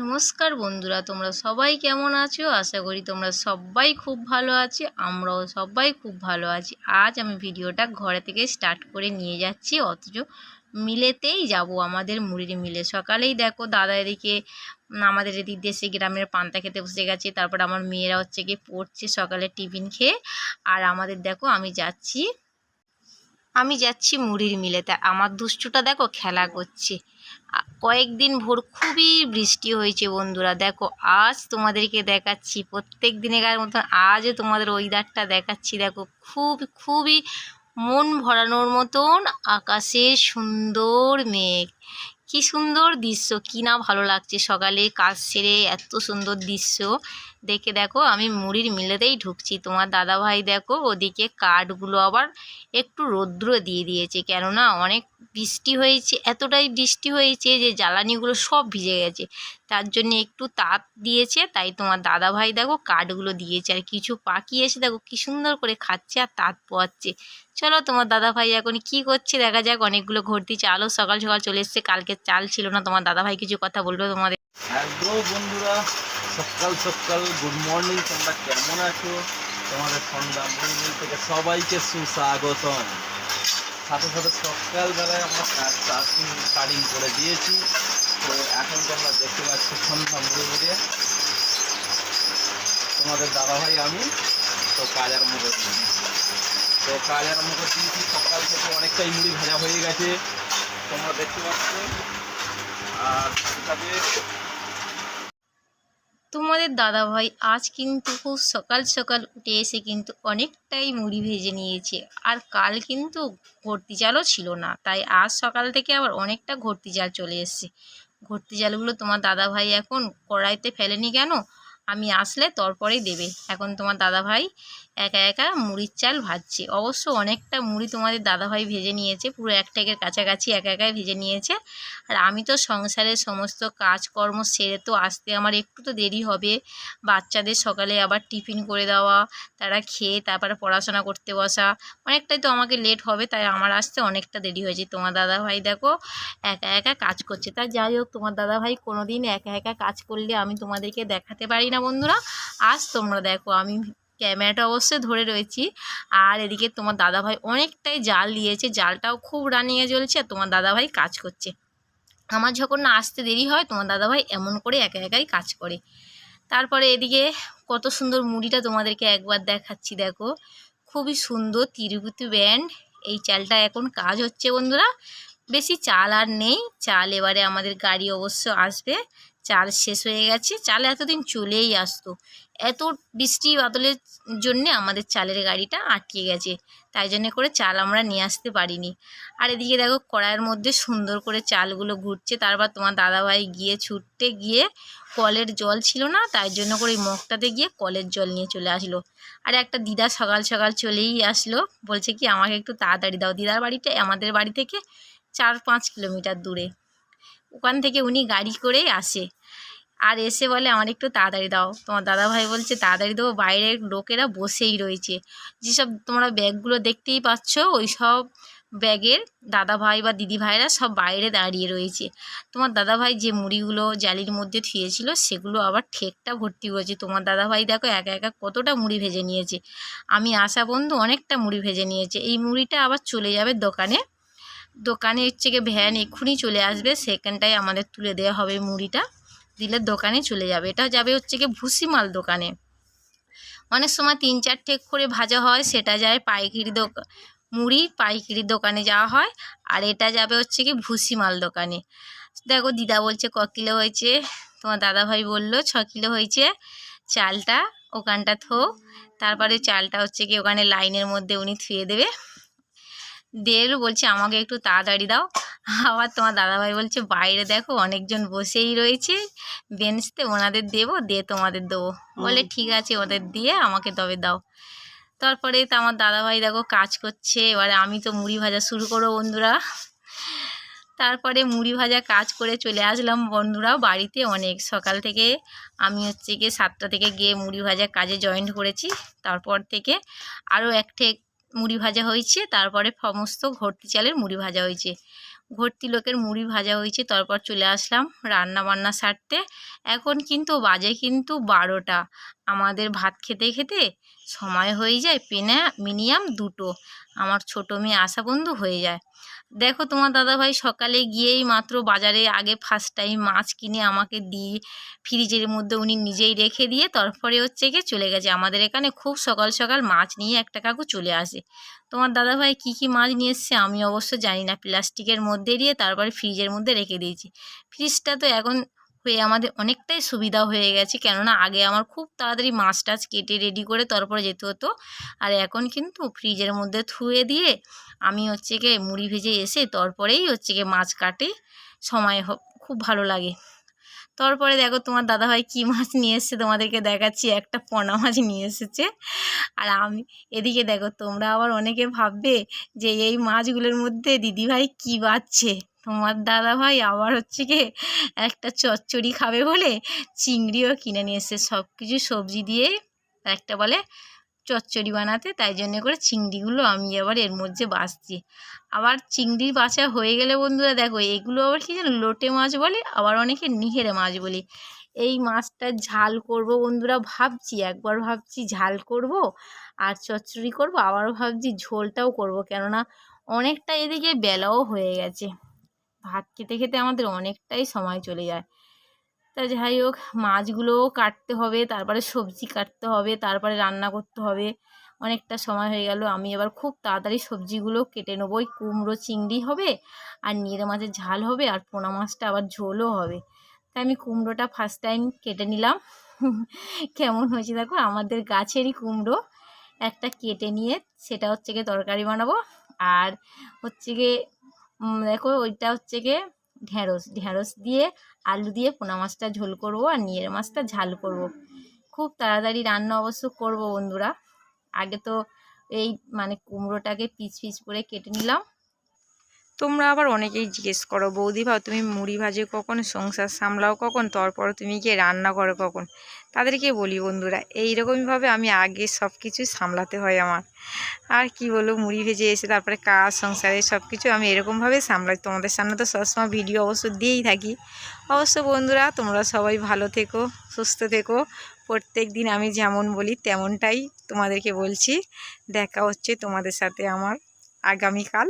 নমস্কার বন্ধুরা, তোমরা সবাই কেমন আছো? আশা করি তোমরা সবাই খুব ভালো আছি, আমরাও সবাই খুব ভালো আছি। আজ আমি ভিডিওটা ঘরে থেকে স্টার্ট করে নিয়ে যাচ্ছি, অথচ মিলেতেই যাব, আমাদের মুড়ির মিলে। সকালেই দেখো দাদা এদিকে, আমাদের এদিক দেশে গ্রামের পান্তা খেতে বসে গেছে, তারপর আমার মেয়েরা হচ্ছে গিয়ে পড়ছে সকালে টিফিন খেয়ে। আর আমাদের দেখো আমি যাচ্ছি আমি যাচ্ছি মুড়ির মিলে। তা আমার দুষ্টুটা দেখো খেলা করছে। কয়েকদিন ভোর খুবই বৃষ্টি হয়েছে বন্ধুরা। দেখো, আজ তোমাদেরকে দেখাচ্ছি, প্রত্যেক দিনের মতন আজও তোমাদের ওয়েদারটা দেখাচ্ছি। দেখো, খুব, খুবই মন ভরানোর মতন আকাশে সুন্দর মেঘ। কি সুন্দর দৃশ্য, কি না ভালো লাগছে সকালে কাজ সেরে এত সুন্দর দৃশ্য। দেখে দেখো, আমি মুড়ির মিলেতেই ঢুকছি। তোমার দাদাভাই দেখো, ওদিকে কাঠগুলো আবার একটু রৌদ্র দিয়ে দিয়েছে। কেননা অনেক বৃষ্টি হয়েছে, এতটাই বৃষ্টি হয়েছে যে জ্বালানিগুলো সব ভিজে গেছে। তার জন্য একটু তাপ দিয়েছে, তাই তোমার দাদাভাই দেখো কাঠগুলো দিয়েছে। আর কিছু পাখি এসে দেখো কি সুন্দর করে খাচ্ছে আর তাঁত পোয়াচ্ছে। চলো তোমার দাদা ভাই এখন কি করছে? দেখা যাক, অনেকগুলো ঘরতি আলো সকাল সকাল চলে এসছে। কালকে চাল ছিল না, তোমার দাদা ভাই কিছু কথা বলবে তোমাদের? বন্ধুরা, সকাল সকাল গুড মর্নিং তোমরা কেমন আছো? তোমাদের সন্ধ্যা মন্দির থেকে সবাইকে সুস্বাগতম। সাথে সাথে সকালবেলায় আমরা স্টার্টিং করে দিয়েছি। তো এখন তোমরা দেখতে পাচ্ছ সন্ধ্যা মুড়ে তোমাদের দাদাভাই আমি, তো কাজ আরম্ভ করে তো কাজ আরম্ভ করে দিয়েছি সকাল থেকে অনেকটাই মুড়ি ভাজা হয়ে গেছে। তোমরা দেখতে পাচ্ছ। আর তোমাদের দাদাভাই আজ কিন্তু খুব সকাল সকাল উঠে এসে কিন্তু অনেকটাই মুড়ি ভেজে নিয়েছে। আর কাল কিন্তু ঘর্তি চালও ছিল না। তাই আজ সকাল থেকে আবার অনেকটা ঘর্তি চাল চলে এসছে। ঘর্তি চালগুলো তোমার দাদাভাই এখন কড়াইতে ফেলেনি কেন? আমি আসলে তারপরেই দেবে। এখন তোমার দাদাভাই একা একা মুড়ির চাল ভাজছে। অবশ্য অনেকটা মুড়ি তোমাদের দাদাভাই ভেজে নিয়েছে, পুরো এক ট্যাগের কাছাকাছি একা একাই ভেজে নিয়েছে। আর আমি তো সংসারের সমস্ত কাজকর্ম সেরে তো আসতে আমার একটু তো দেরি হবে। বাচ্চাদের সকালে আবার টিফিন করে দেওয়া, তারা খেয়ে তারপরে পড়াশোনা করতে বসা, অনেকটাই তো আমাকে লেট হবে, তাই আমার আসতে অনেকটা দেরি হয়েছে। তোমার দাদাভাই দেখো একা একা কাজ করছে। তা যাই হোক, তোমার দাদাভাই কোনো দিন একা একা কাজ করলে আমি তোমাদেরকে দেখাতে পারি না বন্ধুরা। আজ তোমরা দেখো আমি ক্যামেরাটা অবশ্যই ধরে রয়েছি। আর এদিকে তোমার দাদাভাই অনেকটাই জাল দিয়েছে, জালটাও খুব রানিংয়ে জ্বলছে আর তোমার দাদাভাই কাজ করছে। আমার যখন না আসতে দেরি হয়, তোমার দাদাভাই এমন করে একা একাই কাজ করে। তারপরে এদিকে কত সুন্দর মুড়িটা তোমাদেরকে একবার দেখাচ্ছি, দেখো। খুবই সুন্দর তিরুপতি ব্যান্ড। এই চালটা এখন কাজ হচ্ছে বন্ধুরা। বেশি চাল আর নেই, চাল এবারে আমাদের গাড়ি অবশ্য আসবে। চাল শেষ হয়ে গেছে। চাল এতদিন চলেই আসতো। এত বৃষ্টি বাদলের জন্যে আমাদের চালের গাড়িটা আটকে গেছে। তাই জন্য করে চাল আমরা নিয়ে আসতে পারিনি। আর এদিকে দেখো কড়াইয়ের মধ্যে সুন্দর করে চালগুলো ঘুরছে। তারপর তোমার দাদাভাই গিয়ে ছুটতে গিয়ে কলের জল ছিল না, তাই জন্য করে মগটাতে গিয়ে কলের জল নিয়ে চলে আসলো। আর একটা দিদা সকাল সকাল চলেই আসলো। বলছে কি, আমাকে একটু তাড়াতাড়ি দাও। দিদার বাড়িটা আমাদের বাড়ি থেকে চার পাঁচ কিলোমিটার দূরে। ওখান থেকে উনি গাড়ি করেই আসে। আর এসে বলে, আমার একটু তাড়াতাড়ি দাও। তোমার দাদাভাই বলছে, তাড়াতাড়ি দেবো, বাইরের লোকেরা বসেই রয়েছে। যেসব তোমরা ব্যাগগুলো দেখতেই পাচ্ছ, ওই সব ব্যাগের দাদাভাই বা দিদিভাইরা সব বাইরে দাঁড়িয়ে রয়েছে। তোমার দাদাভাই যে মুড়িগুলো জালির মধ্যে থুয়েছিল, সেগুলো আবার ঠেকটা ভর্তি করেছে। তোমার দাদাভাই দেখো, একা একা কতটা মুড়ি ভেজে নিয়েছে। আমি আসা বন্ধু, অনেকটা মুড়ি ভেজে নিয়েছে। এই মুড়িটা আবার চলে যাবে দোকানে দোকানে হচ্ছে গিয়ে ভ্যান এক্ষুনি চলে আসবে সেখানটায় আমাদের তুলে দেওয়া হবে মুড়িটা। দিলে দোকানে চলে যাবে। এটা যাবে হচ্ছে গিয়ে ভুসিমাল দোকানে। অনেক সময় তিন চার ঠেক করে ভাজা হয়, সেটা যায় পাইকারি দোকান মুড়ি পাইকারি দোকানে যাওয়া হয়, আর এটা যাবে হচ্ছে কি ভুসিমাল দোকানে। দেখো দিদা বলছে, ক কিলো হয়েছে? তোমার দাদাভাই বলল, ছ কিলো হয়েছে। চালটা ওখানটা থো। তারপরে চালটা হচ্ছে কি ওখানে লাইনের মধ্যে উনি থুয়ে দেবে। দিয়ে বলছে আমাকে একটু তাড়াতাড়ি দাও। আবার তোমার দাদাভাই বলছে বাইরে দেখো অনেকজন বসেই রয়েছে বেঞ্চতে ওনাদের দেবো দিয়ে তোমাদের দেবো। বলে ঠিক আছে ওদের দিয়ে আমাকে তবে দাও। তারপরে তো আমার দাদাভাই দেখো কাজ করছে এবারে আমি তো মুড়ি ভাজা শুরু করব বন্ধুরা। তারপরে মুড়ি ভাজা কাজ করে চলে আসলাম বন্ধুরা বাড়িতে অনেক। সকাল থেকে আমি হচ্ছে গিয়ে সাতটা থেকে গিয়ে মুড়ি ভাজা কাজে জয়েন করেছি। তারপর থেকে আরও এক ঠেক মুড়ি ভাজা হয়েছে, তারপরে সমস্ত ঘরটি চালের মুড়ি ভাজা হয়েছে। ভর্তি লোকের মুড়ি ভাজা হয়েছে, তারপর চলে আসলাম রান্না বান্না সারতে। এখন কিন্তু বাজে কিন্তু বারোটা। আমাদের ভাত খেতে খেতে সময় হয়ে যায় পেনা মিনিমাম দুটো। আমার ছোটো মেয়ে আশা বন্ধু হয়ে যায়। দেখো তোমার দাদাভাই সকালে গিয়েই মাত্র বাজারে আগে ফার্স্ট টাইম মাছ কিনে আমাকে দিয়ে ফ্রিজের মধ্যে উনি নিজেই রেখে দিয়ে তারপরে হচ্ছে গিয়ে চলে গেছে। আমাদের এখানে খুব সকাল সকাল মাছ নিয়ে একটা কাকু চলে আসে। তোমার দাদাভাই কী কী মাছ নিয়ে এসছে আমি অবশ্য জানি না। প্লাস্টিকের মধ্যে দিয়ে তারপরে ফ্রিজের মধ্যে রেখে দিয়েছি। ফ্রিজটা তো এখন হয়ে আমাদের অনেকটাই সুবিধা হয়ে গেছে। কেননা আগে আমার খুব তাড়াতাড়ি মাছ টাছ কেটে রেডি করে তারপরে যেতে হতো। আর এখন কিন্তু ফ্রিজের মধ্যে থুয়ে দিয়ে আমি হচ্ছে গিয়ে মুড়ি ভেজে এসে তারপরেই হচ্ছে গিয়ে মাছ কাটে। সময় খুব ভালো লাগে। তারপরে দেখো তোমার দাদাভাই কী মাছ নিয়ে এসছে তোমাদেরকে দেখাচ্ছি। একটা পোনা মাছ নিয়ে এসেছে। আর আমি, এদিকে দেখো তোমরা আবার অনেকে ভাববে যে এই মাছগুলোর মধ্যে দিদিভাই কী বাচ্ছে? তোমার দাদাভাই আবার হচ্ছে কি একটা চচ্চড়ি খাবে বলে চিংড়িও কিনে নিয়ে এসছে। সব কিছু সবজি দিয়ে একটা বলে চচ্চড়ি বানাতে, তাই জন্য করে চিংড়িগুলো আমি আবার এর মধ্যে বাছছি আবার চিংড়ি বাছা হয়ে গেলে বন্ধুরা দেখো, এগুলো আবার কি জানো লোটে মাছ বলে, আবার অনেকে নিহেরে মাছ বলে। এই মাছটা ঝাল করব বন্ধুরা ভাবছি, একবার ভাবছি ঝাল করব আর চচ্চড়ি করব, আবার ভাবছি ঝোলটাও করব। কেননা অনেকটা এদিকে বেলাও হয়ে গেছে। ভাত খেতে খেতে আমাদের অনেকটাই সময় চলে যায়। তা যাই হোক, মাছগুলোও কাটতে হবে, তারপরে সবজি কাটতে হবে, তারপরে রান্না করতে হবে। অনেকটা সময় হয়ে গেল, আমি এবার খুব তাড়াতাড়ি সবজিগুলো কেটে নেব। ওই কুমড়ো, চিংড়ি হবে, আর নিরে মাছের ঝাল হবে, আর পোনা মাছটা আবার ঝোলও হবে। তাই আমি কুমড়োটা ফার্স্ট টাইম কেটে নিলাম। কেমন হয়েছে দেখো, আমাদের গাছেরই কুমড়ো। একটা কেটে নিয়ে সেটা হচ্ছে গিয়ে তরকারি বানাবো, আর হচ্ছে গিয়ে দেখো ওইটা হচ্ছে গিয়ে ঢ্যাঁড়স ঢ্যাঁড়স দিয়ে আলু দিয়ে পোনা মাছটা ঝোল করব আর নিয়ের মাছটা ঝাল করব। খুব তাড়াতাড়ি রান্না অবশ্য করব বন্ধুরা। আগে তো এই মানে কুমড়োটাকে পিচ পিচ করে কেটে নিলাম। তোমরা আবার অনেকেই জিজ্ঞেস করো, বৌদি ভাও তুমি মুড়ি ভাজে কখন, সংসার সামলাও কখন, তারপর তুমি গিয়ে রান্না করো কখন? তাদেরকে বলি, বন্ধুরা এইরকমইভাবে আমি আগে সব কিছু সামলাতে হয় আমার। আর কি বলব মুড়ি ভেজে এসে তারপরে কাজ, সংসারে সব কিছু আমি এরকমভাবে সামলাই। তোমাদের সামনে তো সবসময় ভিডিও অবশ্য দিয়েই থাকি। অবশ্য বন্ধুরা, তোমরা সবাই ভালো থেকো, সুস্থ থেকো। প্রত্যেক দিন আমি যেমন বলি, তেমনটাই তোমাদেরকে বলছি। দেখা হচ্ছে তোমাদের সাথে আমার আগামীকাল।